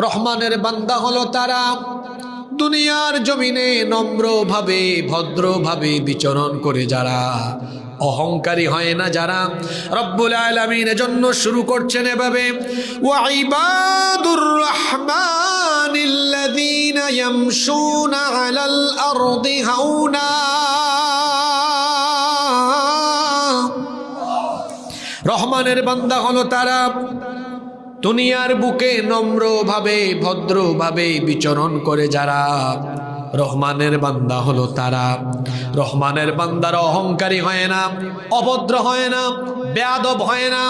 রহমানের বান্দা হলো তারা। দুনিয়ার জমিনে নম্রভাবে, ভদ্রভাবে বিচরণ করে যারা। অহংকারী হয় না যারা। রব্বুল আলমিনের জন্য শুরু করছেন এভাবে রহমান আলাল রহমানের বান্দা হলো তারা। দুনিয়ার বুকে নম্রভাবে, ভদ্রভাবে বিচরণ করে যারা। রহমানের বান্দা হলো তারা। রহমানের বান্দার অহংকারী হয় না, অভদ্র হয় না, বেয়াদব হয় না।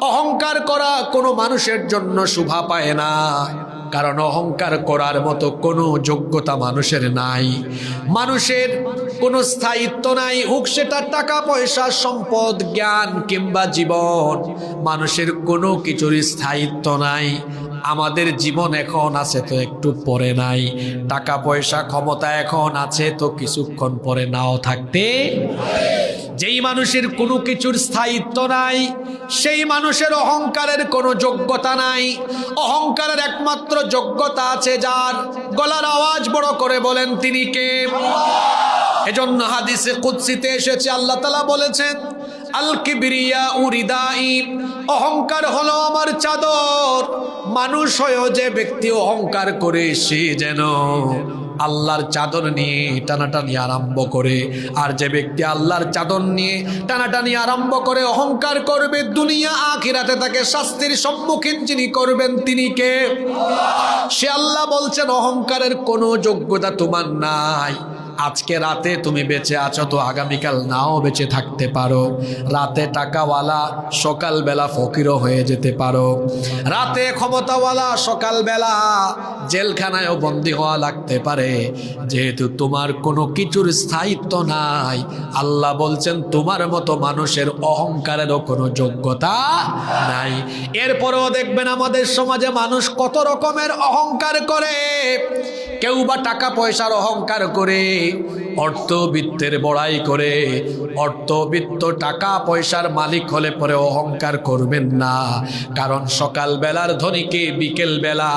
অহংকার করা কোনো মানুষের জন্য শোভা পায় না। কারণ অহংকার করার মতো কোনো যোগ্যতা মানুষের নাই। মানুষের কোনো স্থায়িত্ব নাই, হোক সেটা টাকা, পয়সা, সম্পদ, জ্ঞান কিংবা জীবন। মানুষের কোনো কিছুর স্থায়িত্ব নাই। আমাদের জীবন এখন আছে তো একটু পরে নাই। টাকা, পয়সা, ক্ষমতা এখন আছে তো কিছুক্ষণ পরে নাও থাকতে যেই মানুষের কোনো কিছুর স্থায়িত্ব নাই, সেই মানুষের অহংকারের কোনো যোগ্যতা নাই। অহংকারের একমাত্র যোগ্যতা আছে যার গলার আওয়াজ বড় করে বলেন তিনি কে? এজন্য হাদিসে কুৎসিতে এসেছে, আল্লাহ তালা বলেছেন, আল কিবরিয়া উরিদাই, অহংকার হলো আমার চাদর, মানুষ হয়েও যে ব্যক্তি অহংকার করে সে যেন আল্লাহর চাদর নিয়ে টানাটানি আরম্ভ করে। আর যে ব্যক্তি আল্লাহর চাদর নিয়ে টানাটানি আরম্ভ করে, অহংকার করবে, দুনিয়া আখিরাতে তাকে শাস্তির সম্মুখীন যিনি করবেন, তিনি কে? সে আল্লাহ বলছেন, অহংকারের কোনো যোগ্যতা তোমার নাই। আজকে রাতে তুমি বেঁচে আছো, তো আগামীকাল নাও বেঁচে থাকতে পারো। রাতে টাকাওয়ালা সকালবেলা ফকিরও হয়ে যেতে পারো। রাতে ক্ষমতাওয়ালা সকালবেলা জেলখানায়ও বন্দী হওয়া লাগতে পারে। যেহেতু তোমার কোনো কিছুর স্থায়িত্ব নাই, আল্লাহ বলছেন তোমার মতো মানুষের অহংকারেরও কোনো যোগ্যতা নাই। এরপরেও দেখবেন আমাদের সমাজে মানুষ কত রকমের অহংকার করে। কেউ বা টাকা পয়সার অহংকার করে অর্থবিত্তের বড়াই করে, অর্থবিত্ত টাকা পয়সার মালিক হলে পরে অহংকার করবেন না। কারণ সকাল বেলার ধনীকে বিকেল বেলা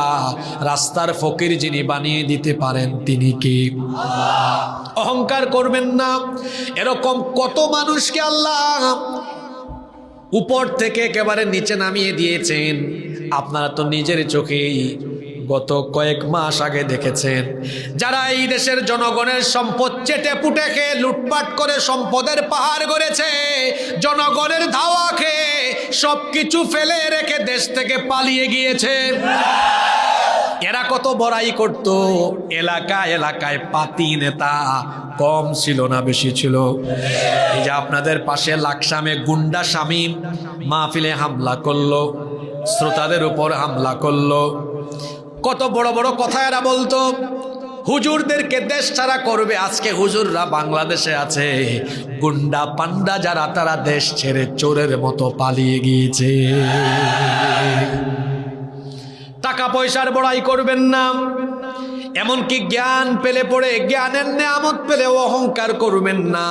রাস্তার ফকির যিনি বানিয়ে দিতে পারেন তিনি কি? অহংকার করবেন না। এরকম কত মানুষকে আল্লাহ উপর থেকে একেবারে নিচে নামিয়ে দিয়েছেন। আপনারা তো নিজের চোখেই গত কয়েক মাস আগে দেখেছেন, যারা এই দেশের জনগণের সম্পদ চেটে পুটে খেয়ে লুটপাট করে সম্পদের পাহাড় গড়েছে, জনগণের ধাওয়া খেয়ে সব কিছু ফেলে রেখে দেশ থেকে পালিয়ে গিয়েছে। এরা কত বড়াই করত এলাকা এলাকায় পাতি নেতা কম ছিল না, বেশি ছিল। এই যে আপনাদের পাশে লাকসামে গুন্ডা শামীম মাহফিলে হামলা করল, শ্রোতাদের উপর হামলা করল কত বড় বড় কথা এরা বলতো। হুজুরদেরকে দেশ ছাড়া করবে। আজকে হুজুররা বাংলাদেশে আছে। গুন্ডা পান্ডা যারা, তারা দেশ ছেড়ে চোরের মতো পালিয়ে গিয়েছে। টাকা পয়সার বড়াই করবেন না। এমনকি জ্ঞান পেলে পড়ে, জ্ঞানের নেয়ামত পেলে অহংকার করবেন না।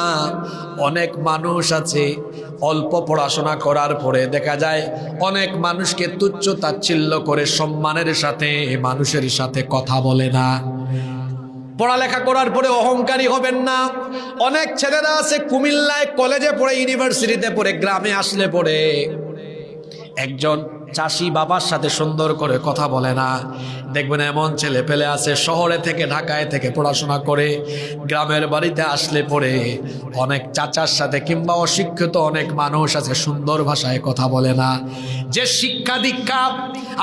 অনেক মানুষ আছে অল্প পড়াশোনা করার পরে দেখা যায় অনেক মানুষকে তুচ্ছ তাচ্ছিল্য করে সম্মানের সাথে, মানুষের সাথে কথা বলে না। পড়ালেখা করার পরে অহংকারী হবেন না। অনেক ছেলেরা আছে কুমিল্লায় কলেজে পড়ে, ইউনিভার্সিটিতে পড়ে, গ্রামে আসলে পড়ে। একজন চাষি বাবার সাথে সুন্দর করে কথা বলে না। দেখবেন এমন ছেলে পেলে আছে, শহরে থেকে ঢাকায় থেকে পড়াশোনা করে, গ্রামের বাড়িতে আসলে পরে অনেক চাচার সাথে কিংবা অশিক্ষিত অনেক মানুষ আছে, সুন্দর ভাষায় কথা বলে না। যে শিক্ষা দীক্ষা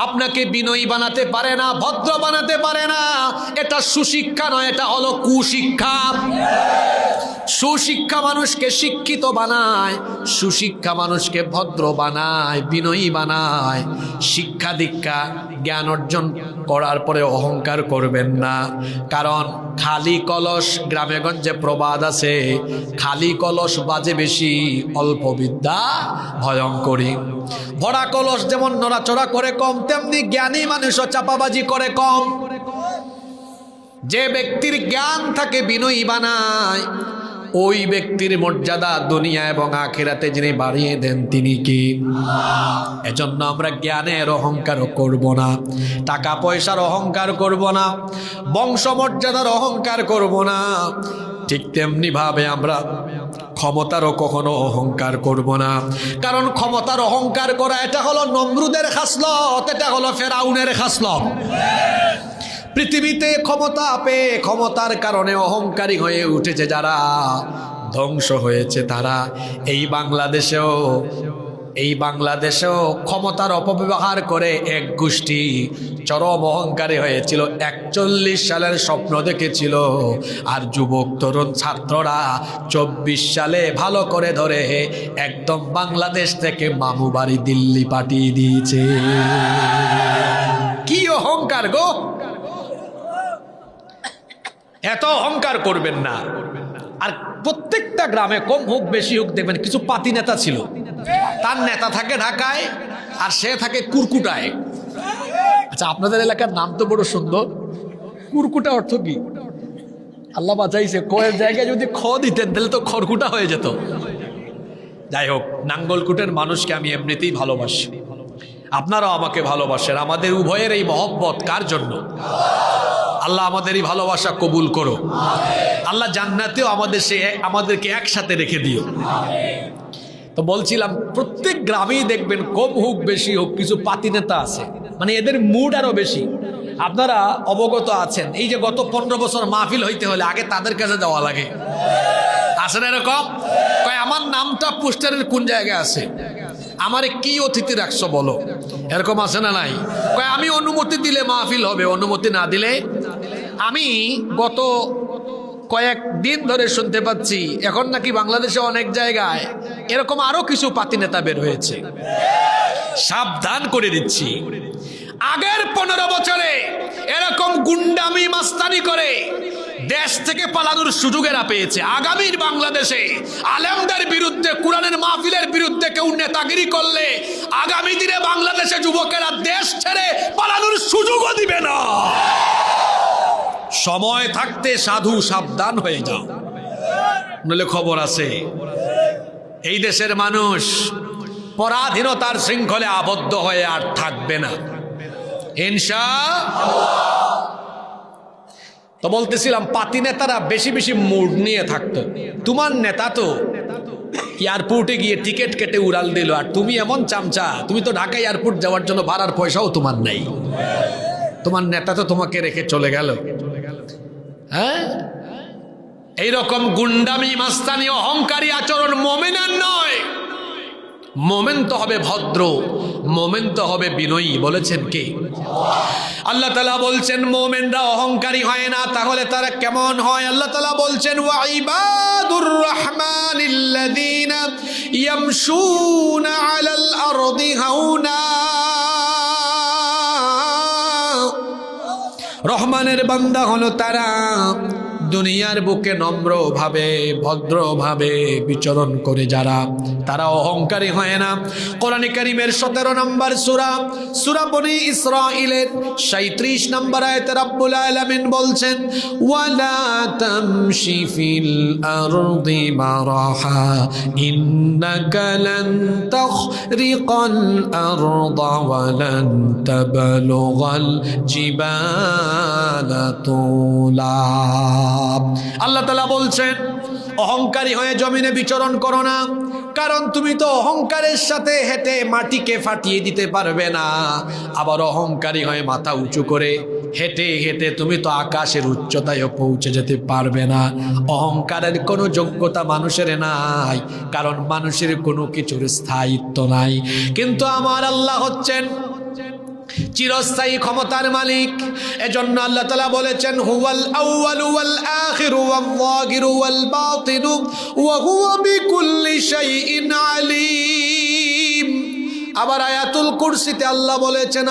আপনাকে বিনয়ী বানাতে পারে না, ভদ্র বানাতে পারে না, এটা সুশিক্ষা নয়, এটা হলো কুশিক্ষা সুশিক্ষা মানুষকে শিক্ষিত বানায়, সুশিক্ষা মানুষকে ভদ্র বানায়, বিনয়ী বানায়। শিক্ষা দীক্ষা জ্ঞান অর্জন করার পরে অহংকার করবেন না। কারণ খালি কলস গ্রামেগঞ্জে প্রবাদ আছে। খালি কলস বাজে বেশি, অল্প বিদ্যা ভয়ঙ্করী। ভরা কলস যেমন নড়াচড়া করে কম, তেমনি জ্ঞানী মানুষও চাপাবাজি করে কম। যে ব্যক্তির জ্ঞান থাকে বিনয়ী বানায় ওই ব্যক্তির মর্যাদা দুনিয়া এবং আখেরাতে যিনি বাড়িয়ে দেন তিনি কি? এজন্য আমরা জ্ঞানের অহংকারও করব না, টাকা পয়সার অহংকার করব না, বংশমর্যাদার অহংকার করব না। ঠিক তেমনি ভাবে আমরা ক্ষমতারও কখনো অহংকার করব না। কারণ ক্ষমতার অহংকার করা এটা হলো নমরুদের খাসলত, এটা হলো ফেরাউনের খাসলত। পৃথিবীতে ক্ষমতা পেয়ে ক্ষমতার কারণে অহংকারী হয়ে উঠেছে যারা। ধ্বংস হয়েছে তারা। এই বাংলাদেশেও এই বাংলাদেশেও ক্ষমতার অপব্যবহার করে এক গোষ্ঠী চরম অহংকারী হয়েছিল, একচল্লিশ সালের স্বপ্ন দেখেছিল। আর যুবক, তরুণ ছাত্ররা চব্বিশ সালে ভালো করে ধরে একদম বাংলাদেশ থেকে মামু বাড়ি দিল্লি পাঠিয়ে দিয়েছে। কি অহংকার গো! এত অহংকার করবেন না। আর প্রত্যেকটা গ্রামে কম হোক, বেশি হোক, দেখবেন কিছু পাতি নেতা ছিল। তার নেতা থাকে ঢাকায়, আর সে থাকে কুরকুটায়। আচ্ছা আপনাদের এলাকার নাম তো বড় সুন্দর। কুরকুটা অর্থ কি? আল্লাহ বাঁচাইছে। কয়ের জায়গায় যদি খ দিতেন, তাহলে তো খড়কুটা হয়ে যেত। যাই হোক, নাঙ্গলকুটের মানুষকে আমি এমনিতেই ভালোবাসি। আপনারাও আমাকে ভালোবাসেন। আমাদের উভয়ের এই মহব্বত কার জন্য? আল্লাহ আমাদের এই ভালোবাসা কবুল করো। আল্লাহ জান্নাতেও আমাদের সে আমাদেরকে একসাথে রেখে দিও। তো বলছিলাম, প্রত্যেক গ্রামেই দেখবেন কম হোক, বেশি হোক, কিছু পাতি নেতা আছে। মানে এদের মুড আরও বেশি। আপনারা অবগত আছেন। এই যে গত পনেরো বছর মাহফিল হইতে হলে আগে তাদের কাছে যাওয়া লাগে। আছে না এরকম? কয়, আমার নামটা পোস্টারের কোন জায়গায় আছে? আমারে কি অতিথি রাখছো বলো? এরকম আছে না নাই? আমি অনুমতি দিলে মাহফিল হবে, অনুমতি না দিলে আমি গত কয়েক দিন ধরে শুনতে পাচ্ছি, এখন নাকি বাংলাদেশে অনেক জায়গায় এরকম আরও কিছু পাতি নেতা বের হয়েছে। সাবধান করে দিচ্ছি। আগের পনেরো বছরে এরকম গুন্ডামি মাস্তানি করে দেশ থেকে পালানোর সুযোগ এরা পেয়েছে। আগামীর বাংলাদেশে আলেমদের বিরুদ্ধে, কোরআনের মাহফিলের বিরুদ্ধে কেউ নেতাগিরি করলে আগামী দিনে বাংলাদেশে যুবকেরা দেশ ছেড়ে পালানোর সুযোগও দিবে না। সময় থাকতে সাধু সাবধান হয়ে যাও। নলে খবর আছে। এই দেশের মানুষ পরাধীনতার শৃঙ্খলে আবদ্ধ হয়ে আর থাকবে না। ইনশা তো বলতেছিলাম, পাতি নেতারা বেশি বেশি মুড নিয়ে থাকতো। তোমার নেতা তো এয়ারপোর্টে গিয়ে টিকিট কেটে উড়াল দিল, আর তুমি এমন চামচা, তুমি তো ঢাকা এয়ারপোর্ট যাওয়ার জন্য ভাড়ার পয়সাও তোমার নেই। তোমার নেতা তো তোমাকে রেখে চলে গেল। হ্যাঁ? এইরকম গুন্ডামি, মাস্তানি, অহংকারী আচরণ মোমেনার নয়। মোমেন তো হবে ভদ্র, মোমেন তো হবে বিনয়ী, বলেছেন কে? আল্লাহ তালা বলছেন, মোমেনরা অহংকারী হয় না, তাহলে তারা কেমন হয়? আল্লাহ তালা বলছেন ওয়াইবাদুর রহমান ইয়ামশুনা আলাল আরদি হাউনা। রহমানের বান্দা হলো তারা। দুনিয়ার বুকে নম্রভাবে, ভদ্রভাবে বিচরণ করে যারা, তারা অহংকারী হয় না। কোরআন কারিমের সতেরো নম্বর সুরা সুরা বনি ইসরাইলের সাঁত্রিশ নম্বর আয়তে রাব্বুল আলামিন বলছেন, ওয়ালা আরদি মারাহা তুলা। আল্লাহ তালা বলছেন, অহংকারী হয়ে জমিনে বিচরণ করো না, কারণ তুমি তো অহংকারের সাথে হেঁটে মাটিকে ফাটিয়ে দিতে পারবে না। আবার অহংকারী হয়ে মাথা উঁচু করে হেঁটে হেঁটে তুমি তো আকাশের উচ্চতায় পৌঁছে যেতে পারবে না। অহংকারের কোনো যোগ্যতা মানুষের নাই, কারণ মানুষের কোনো কিছুর স্থায়িত্ব নাই। কিন্তু আমার আল্লাহ হচ্ছেন চিরস্থায়ী ক্ষমতার মালিক। এজন্য আল্লাহ তালা বলেছেন, হুয়াল আউয়ালু ওয়াল আখিরু ওয়াল যাহিরু ওয়াল বাতিনু, ওয়া হুয়া বিকুল্লি শাইইন আলিম। আবার আয়াতুল কুরসিতে আল্লাহ বলেছেন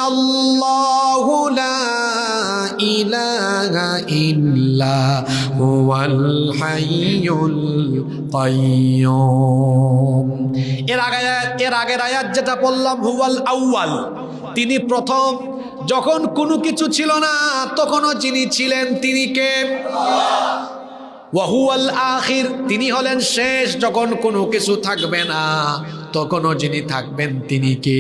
এর আগে, এর আগের আয়াত যেটা বললাম হুয়াল আউয়াল তিনি প্রথম, যখন কোনো কিছু ছিল না, তখনও যিনি ছিলেন তিনি কে? ওয়াহুয়াল আখির, তিনি হলেন শেষ, যখন কোনো কিছু থাকবে না। তখনও যিনি থাকবেন তিনি কে?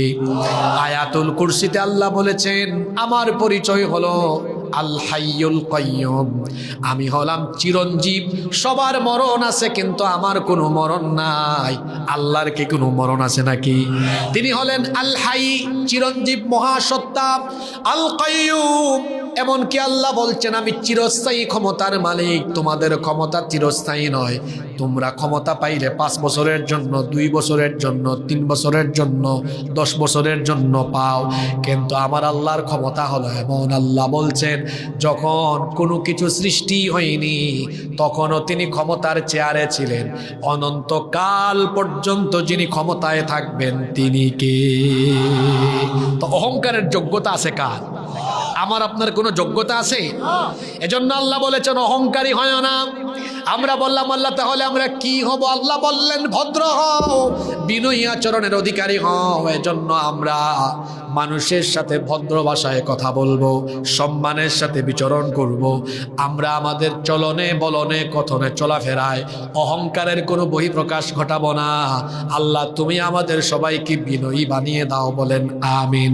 আয়াতুল কুরসিতে আল্লাহ বলেছেন, আমার পরিচয় হলো আল হাইয়ুল আমি হলাম চিরঞ্জীব। সবার মরণ আছে কিন্তু আমার কোনো মরণ নাই। আল্লাহর কি কোনো মরণ আছে নাকি? তিনি হলেন আল চিরঞ্জীব মহাসত্তা। আল কাইয়ুম এমনকি আল্লাহ বলছেন, আমি চিরস্থায়ী ক্ষমতার মালিক, তোমাদের ক্ষমতা চিরস্থায়ী নয়। তোমরা ক্ষমতা পাইলে পাঁচ বছরের জন্য, দুই বছরের জন্য, তিন বছরের জন্য, দশ বছরের জন্য পাও। কিন্তু আমার আল্লাহর ক্ষমতা হলো এমন আল্লাহ বলছেন, যখন কোনো কিছু সৃষ্টি হয়নি, তখনও তিনি ক্ষমতার চেয়ারে ছিলেন। অনন্তকাল পর্যন্ত যিনি ক্ষমতায় থাকবেন, তিনি কে? তো অহংকারের যোগ্যতা আছে কার? আমার আপনার কোনো যোগ্যতা আছে? এজন্য আল্লাহ বলেছেন, অহংকারী হয় না। আমরা বললাম, আল্লাহ, তাহলে আমরা কি হব? আল্লাহ বললেন, ভদ্র হও, বিনয়ী আচরণের অধিকারী হও। এজন্য আমরা মানুষের সাথে ভদ্র ভাষায় কথা বলব, সম্মানের সাথে বিচরণ করব। আমরা আমাদের চলনে বলনে, কথনে চলাফেরায় অহংকারের কোনো বহিঃপ্রকাশ ঘটাবো না। আল্লাহ, তুমি আমাদের সবাইকে বিনয়ী বানিয়ে দাও বলেন, আমিন।